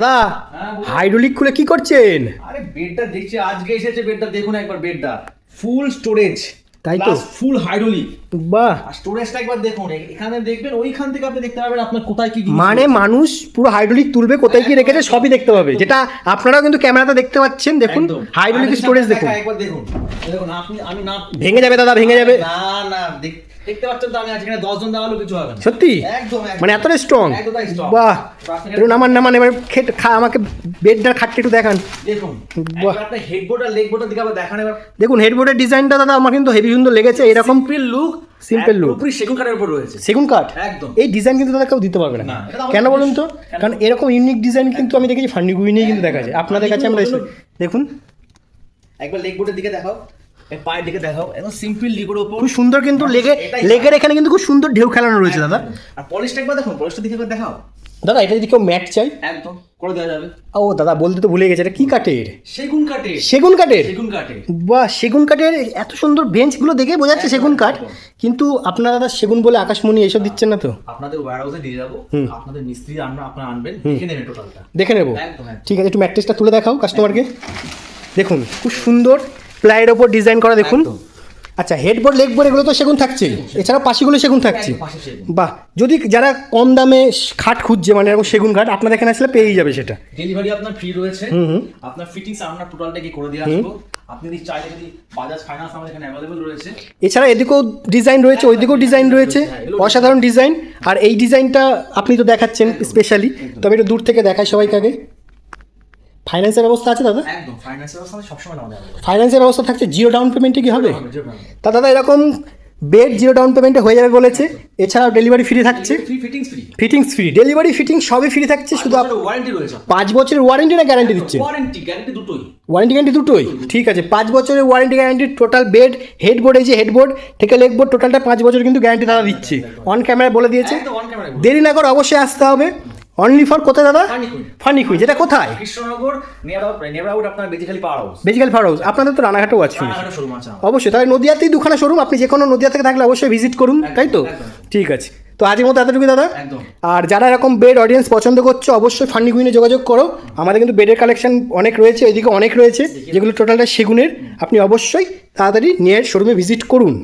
দাদা হ্যাঁ, হাইড্রোলিক খুলে কি করছেন? আরে বেডটা দেখছি আজকে এসেছে বেডটা দেখুন একবার বেডটা। ফুল স্টোরেজ তাই তো। ফুল হাইড্রোলিক বাহ। স্টোরেজটা একবার দেখুন এখানে দেখবেন ওইখান থেকে আপনি দেখতে পাবেন আপনার কোথায় কি মানে মানুষ পুরো হাইড্রোলিক তুলবে কোথায় কি রেখেছে সবই দেখতে পাবে। যেটা আপনারাও কিন্তু ক্যামেরাতে দেখতে পাচ্ছেন দেখুন। হাইড্রোলিক আরেকটা স্টোরেজ দেখুন। একবার দেখুন। দেখুন আপনি আমি না ভেঙে যাবে দাদা ভেঙে যাবে। না না দেখতে পাচ্ছেন তো আমি আজকে দশ জন দেওয়ালো কিছু হবে না। সত্যি? একদম একদম। মানে এতটা স্ট্রং একদমই strong। বাহ। তো একটু নামান নামান এবার খেট খা আমাকে বেডটার খাটটা একটু দেখান। দেখুন বাহ। আপনার হেডবোর্ড আর লেগবোর্ডের দিকে আবার দেখান এবার। দেখুন হেডবোর্ডের ডিজাইনটা দাদা আমার কিন্তু হেভি সুন্দর লেগেছে এরকম সিম্পল লুক look। পুরোপুরি সেগুন কাঠের উপর রয়েছে। সেগুন কাঠ? একদম। এই ডিজাইন কিন্তু দাদা কেউ দিতে পারবে না। কেন বলুন তো? কারণ এরকম ইউনিক ডিজাইন কিন্তু আমি দেখেছি ফান্ডি গুইনেই কিন্তু দেখা যায় আপনাদের কাছে আমরা দেখুন। একবার লেগবোর্ডের দিকে দেখাও। পায়ের দিকে দেখাও। একদম সিম্পল লিগোর উপর খুব সুন্দর কিন্তু লেগে লেগের এখানে কিন্তু খুব সুন্দর ঢেউ খেলানো রয়েছে দাদা। আর পলিশটা একবার দেখুন পলিশটা দিকে একবার দেখাও। দাদা এটা যদি কেউ ম্যাট চাই একদম করে দেওয়া যাবে। ও দাদা বলতে তো ভুলে গেছে এটা কি কাঠের? সেগুন কাঠে সেগুন কাঠের? সেগুন কাঠে বাহ সেগুন কাঠের এত সুন্দর বেঞ্চগুলো দেখে বোঝা যাচ্ছে সেগুন কাঠ। কিন্তু আপনারা দাদা সেগুন বলে আকাশমণি এসব দিচ্ছেন না তো? আপনাদের ওয়্যার হাউসে দিয়ে যাব। আপনাদের মিস্ত্রি আমরা আপনারা আনবেন। দেখে নেবেন টোটালটা দেখে নেব। ঠিক আছে একটু ম্যাট্রেসটা তুলে দেখাও কাস্টমারকে দেখুন খুব সুন্দর প্লাইয়ের ওপর ডিজাইন করা দেখুন। আচ্ছা হেডবোর্ড লেগবোর্ড এগুলো তো সেগুন থাকছে এছাড়া পাশিগুলো সেগুন থাকছে। একদম বাহ যদি যারা কম দামে খাট খুঁজছে মানে এরকম সেগুন কাঠ আপনাদের এখানে আসলে পেয়েই যাবে সেটা। ডেলিভারি আপনার ফ্রি রয়েছে। আপনার ফিটিংস আমরা টোটালটা কি করে দিয়ে আসব। আপনি যদি চাইলে যদি বাজাজ ফাইন্যান্স আমাদের এখানে অ্যাভেলেবল রয়েছে। এছাড়া এদিকেও ডিজাইন রয়েছে ওইদিকেও ডিজাইন রয়েছে। অসাধারণ ডিজাইন আর এই ডিজাইনটা আপনি তো দেখাচ্ছেন স্পেশালি তবে একটু দূর থেকে দেখায় সবাইকে আগে। ফাইন্যান্সের ব্যবস্থা আছে দাদা? একদম ফাইন্যান্সের ব্যবস্থা সবসময় আমাদের ফাইন্যান্সের ব্যবস্থা থাকছে জিরো ডাউন পেমেন্টে কি হবে। তা দাদা এরকম বেড জিরো ডাউন পেমেন্টে হয়ে যাবে বলেছে। এছাড়াও ডেলিভারি ফ্রি থাকছে। Fittings free fittings free delivery fitting সবই ফ্রি থাকছে শুধু ওয়ারেন্টি রয়েছে পাঁচ বছরের ওয়ারেন্টি না গ্যারান্টি দিচ্ছে? ওয়ারেন্টি গ্যারান্টি দুটোই। ওয়ারেন্টি গ্যারান্টি দুটোই? ঠিক আছে পাঁচ বছরের warranty guarantee total bed headboard এই যে হেডবোর্ড থেকে লেগবোর্ড টোটালটা পাঁচ বছর কিন্তু গ্যারান্টি দাদা দিচ্ছে। অন ক্যামেরা বলে দিয়েছে। দেরি না করে অবশ্যই আসতে হবে। অনলি ফর কোথায় দাদা? ফানিকুইন। ফানিকুই যেটা কোথায়? কৃষ্ণনগর নিয়ার আপনার বেজিখালি পাওয়ার হাউস বেজিক্যাল ফার হাউস আপনাদের তো রানাঘাটেও আছে। আছে অবশ্যই তাহলে নদিয়াতেই দুখানা শোরুম আপনি যে কোনো নদিয়া থেকে থাকলে অবশ্যই ভিজিট করুন তাই তো? ঠিক আছে। তো আজকের মতো এতটুকু দাদা। আর যারা এরকম বেড অডিয়েন্স পছন্দ করছ অবশ্যই ফান্ডি কুইনে যোগাযোগ করো। আমাদের কিন্তু বেডের কালেকশন অনেক রয়েছে এদিকে অনেক রয়েছে যেগুলো টোটালটা সেগুনের। আপনি অবশ্যই তাড়াতাড়ি নিয়ে শোরুমে ভিজিট করুন।